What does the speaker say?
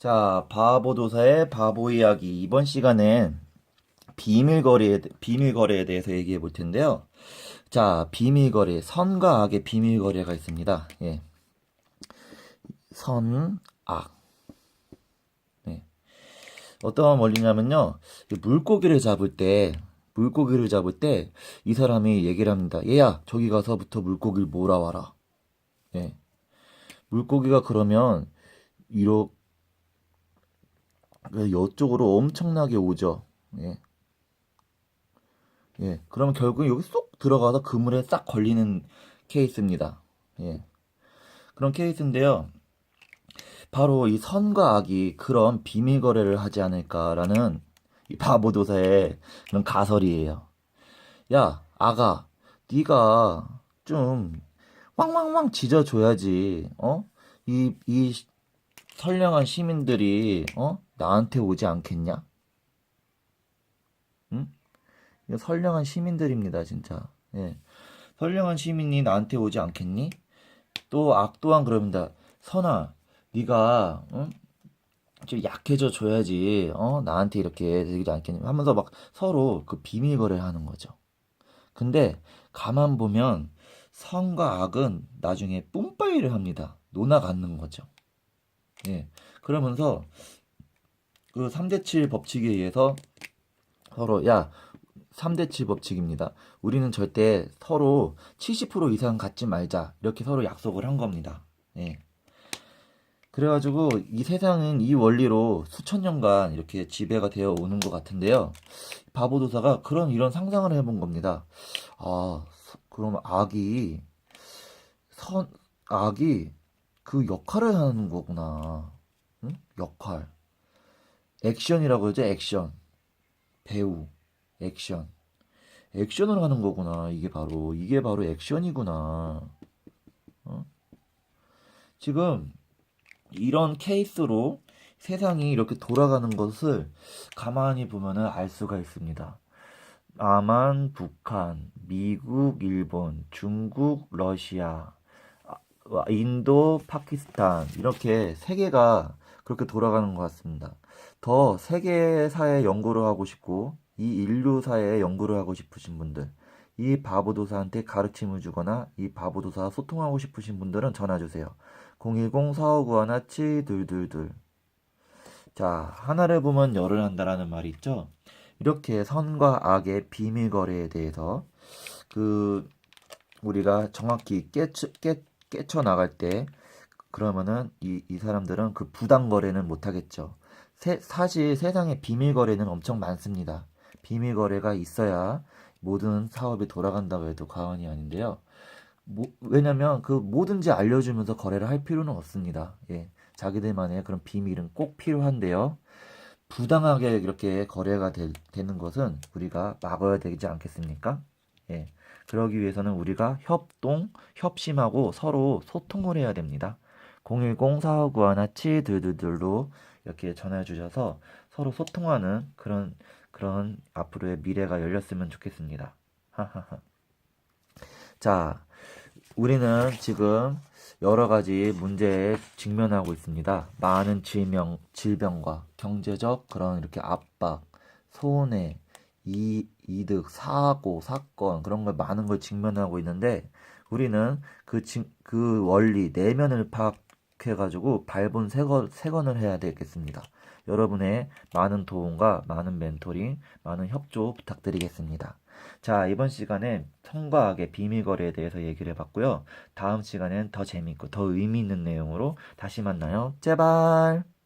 자, 바보도사의 바보 이야기. 이번 시간엔 비밀거래에, 비밀거래에 대해서 얘기해 볼 텐데요. 자, 비밀거래. 선과 악의 비밀거래가 있습니다. 예. 선, 악. 네. 어떠한 원리냐면요. 이 물고기를 잡을 때, 물고기를 잡을 때, 이 사람이 얘기를 합니다. 얘야, 저기 가서부터 물고기를 몰아와라. 예. 물고기가 그러면, 이렇게, 그 이쪽으로 엄청나게 오죠. 예. 예. 그러면 결국 여기 쏙 들어가서 그물에 싹 걸리는 케이스입니다. 예. 그런 케이스인데요. 바로 이 선과 악이 그런 비밀 거래를 하지 않을까라는 이 바보도사의 그런 가설이에요. 야, 아가, 네가 좀 왕왕왕 짖어줘야지. 어? 이, 이 선량한 시민들이 어? 나한테 오지 않겠냐? 응? 선량한 시민들입니다, 진짜. 예. 선량한 시민이 나한테 오지 않겠니? 또 악 또한 그럽니다. 선아, 네가 응? 좀 약해져 줘야지. 어? 나한테 이렇게 되지 않겠니? 하면서 막 서로 그 비밀 거래를 하는 거죠. 근데 가만 보면 선과 악은 나중에 뿜빠이를 합니다. 논아 갖는 거죠. 예. 그러면서 그 3대7 법칙에 의해서 서로 야 3대7 법칙입니다. 우리는 절대 서로 70% 이상 갖지 말자. 이렇게 서로 약속을 한 겁니다. 예. 그래가지고 이 세상은 이 원리로 수천 년간 이렇게 지배가 되어 오는 것 같은데요. 바보도사가 그런 이런 상상을 해본 겁니다. 아, 그럼 악이 선 악이 그 역할을 하는 거구나. 응? 역할. 액션이라고 그러죠, 액션. 배우, 액션. 액션을 하는 거구나. 이게 바로, 이게 바로 액션이구나. 어? 지금, 이런 케이스로 세상이 이렇게 돌아가는 것을 가만히 보면은 알 수가 있습니다. 남한, 북한, 미국, 일본, 중국, 러시아, 아, 인도, 파키스탄 이렇게 세계가 그렇게 돌아가는 것 같습니다. 더 세계사의 연구를 하고 싶고 이 인류사의 연구를 하고 싶으신 분들 이 바보도사한테 가르침을 주거나 이 바보도사와 소통하고 싶으신 분들은 전화 주세요. 010-4591-7222 자, 하나를 보면 열을 한다라는 말이 있죠. 이렇게 선과 악의 비밀 거래에 대해서 그 우리가 정확히 깨쳐, 깨, 깨쳐 나갈 때 그러면은 이, 이 사람들은 그 부당 거래는 못 하겠죠. 세, 사실 세상에 비밀 거래는 엄청 많습니다. 비밀 거래가 있어야 모든 사업이 돌아간다고 해도 과언이 아닌데요. 뭐, 왜냐면 그 뭐든지 알려주면서 거래를 할 필요는 없습니다. 예. 자기들만의 그런 비밀은 꼭 필요한데요. 부당하게 이렇게 거래가 되, 되는 것은 우리가 막아야 되지 않겠습니까? 예. 그러기 위해서는 우리가 협동, 협심하고 서로 소통을 해야 됩니다. 010-4591-7222로 이렇게 전화 주셔서 서로 소통하는 그런 그런 앞으로의 미래가 열렸으면 좋겠습니다. 자, 우리는 지금 여러 가지 문제에 직면하고 있습니다. 많은 질병, 질병과 경제적 그런 이렇게 압박, 손해, 이, 이득, 사고, 사건 그런 걸 많은 걸 직면하고 있는데 우리는 그, 지- 그 원리 내면을 파악 해가지고 발본 세건, 세건을 해야 되겠습니다. 여러분의 많은 도움과 많은 멘토링, 많은 협조 부탁드리겠습니다. 자, 이번 시간에 성과 악의 비밀거래에 대해서 얘기를 해봤고요. 다음 시간엔 더 재밌고 더 의미 있는 내용으로 다시 만나요. 제발!